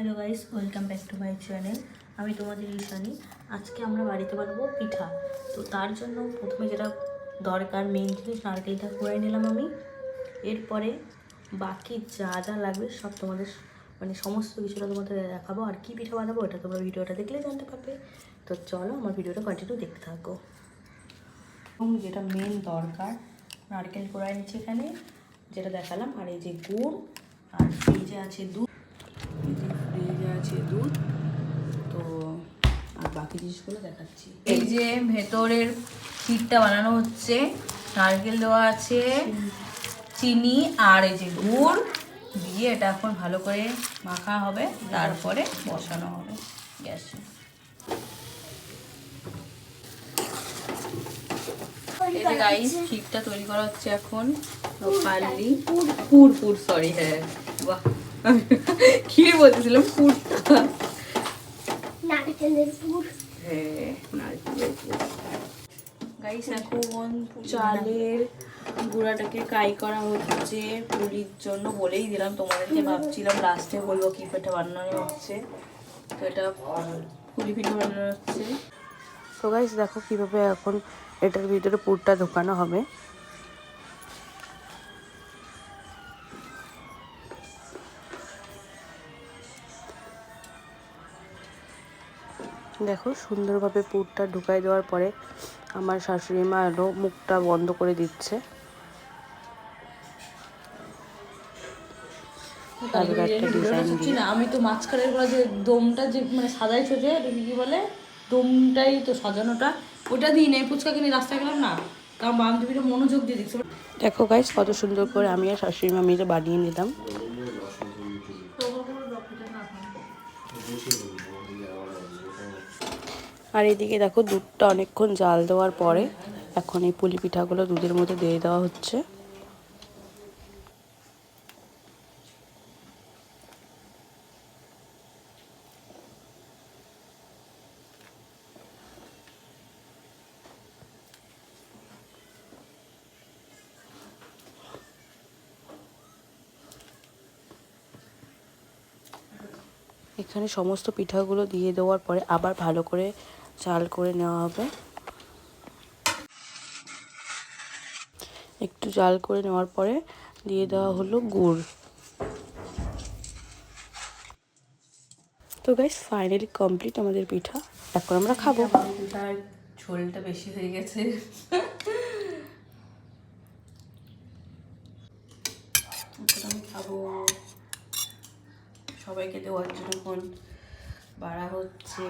Hello guys welcome back to my channel আমি তোমাদের ঈশানি। আজকে আমরা বাড়িতে বানাবো পিঠা। তো তার জন্য প্রথমে যেটা দরকার মেন জিনিস, নারকেলটা কুড়াই নিলাম আমি। এরপরে বাকি যা যা লাগবে সব তোমাদের মানে সমস্ত কিছুটা তোমাদের দেখাবো। আর কি পিঠা বানাবো এটা তোমরা ভিডিওটা দেখলে জানতে পারবে। তো চলো আমার ভিডিওটা কন্টিনিউ দেখতে থাকো। এবং যেটা মেন দরকার, নারকেল কুড়াই নিচ্ছি এখানে, যেটা দেখালাম। আর এই যে গুড়, আর এই যে আছে দুধ। আছে দুধ। তো আর বাকি জিনিসগুলো দেখাচ্ছি। এই যে ভেতরের ক্ষীরটা বানানো হচ্ছে নারকেল দেওয়া আছে চিনি আর এই যে গুড় দিয়ে এটা এখন ভালো করে মাখা হবে তারপরে বসানো হবে গ্যাসে। এই যে গাইস ক্ষীরটা তৈরি করা হচ্ছে এখন। পারলি পুর পুর সরি হ্যাঁ। বাহ। ক্ষীর বলতেছিলাম পুরটা নারকেলের পুর হ্যাঁ নারকেলের পুর গাইস এখন চালের গুঁড়াটাকে কাই করা হচ্ছে পুলির জন্য বলেই দিলাম তোমাদেরকে ভাবছিলাম লাস্টে বলব কি পিঠা বানানো হচ্ছে তো এটা পুলি পিঠা বানানো হচ্ছে তো গাইস দেখো কীভাবে এখন এটার ভিতরে পুরটা ঢোকানো হবে। দেখো সুন্দরভাবে পুরটা ঢুকাই দেওয়ার পরে আমার শাশুড়ি মা এলো মুখটা বন্ধ করে দিচ্ছে। আমি তো মাঝখানেরগুলো যে দমটা যে মানে সাজাই সোজে কি বলে? দমটাই তো সাজানোটা। ওটা দিই নাই ফুচকা কিনে রাস্তায় গেলাম না। কারণ বান্ধবীরা মনোযোগ দিয়ে দেখছে। দেখো গাইস কত সুন্দর করে আমি আর শাশুড়ি মা মিলে বানিয়ে নিলাম। আর এদিকে দেখো দুধটা অনেকক্ষণ জাল দেওয়ার পরে এখন এই পুলি পিঠাগুলো দুধের মধ্যে দিয়ে দেওয়া হচ্ছে। এখানে সমস্ত পিঠাগুলো দিয়ে দেওয়ার পরে আবার ভালো করে চাল করে নেওয়া হবে। একটু জাল করে নেওয়ার পরে দিয়ে দেওয়া হলো গুড়। তো গাইস ফাইনালি কমপ্লিট আমাদের পিঠা। এখন আমরা খাব। ঝোলটা বেশি হয়ে গেছে। আমি খাব। সবাইকে দেওয়ার জন্য এখন বাড়া হচ্ছে।